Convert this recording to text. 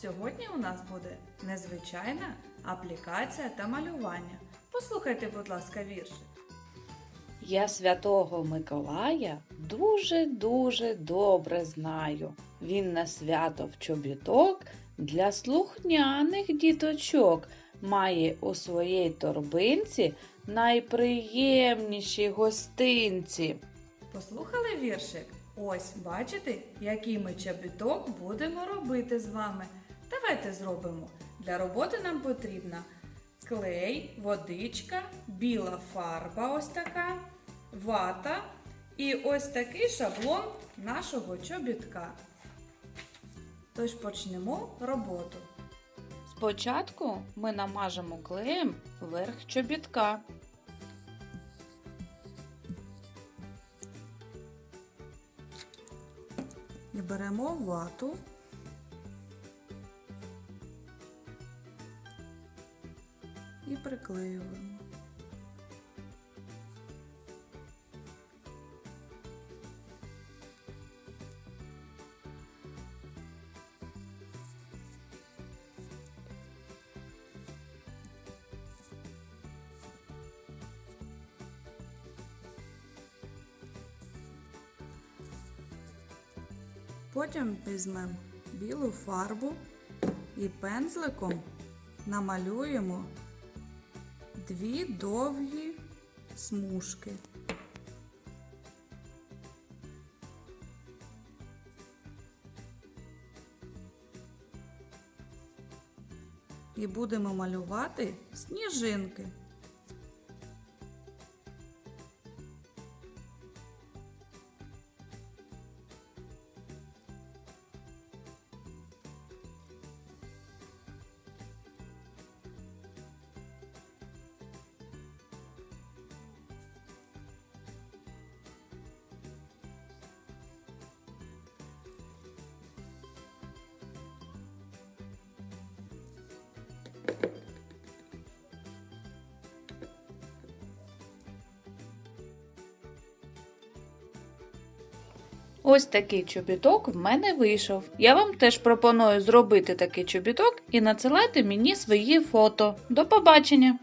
Сьогодні у нас буде незвичайна аплікація та малювання. Послухайте, будь ласка, віршик. Я святого Миколая дуже-дуже добре знаю. Він на свято в чобіток для слухняних діточок має у своїй торбинці найприємніші гостинці. Послухали віршик? Ось бачите, який ми чобіток будемо робити з вами. Давайте зробимо. Для роботи нам потрібна клей, водичка, біла фарба ось така, вата і ось такий шаблон нашого чобітка. Тож почнемо роботу. Спочатку ми намажемо клеєм верх чобітка. І беремо вату. І приклеюємо. Потім візьмемо білу фарбу і пензликом намалюємо дві довгі смужки. І будемо малювати сніжинки. Ось такий чобіток в мене вийшов. Я вам теж пропоную зробити такий чобіток і надсилайте мені свої фото. До побачення!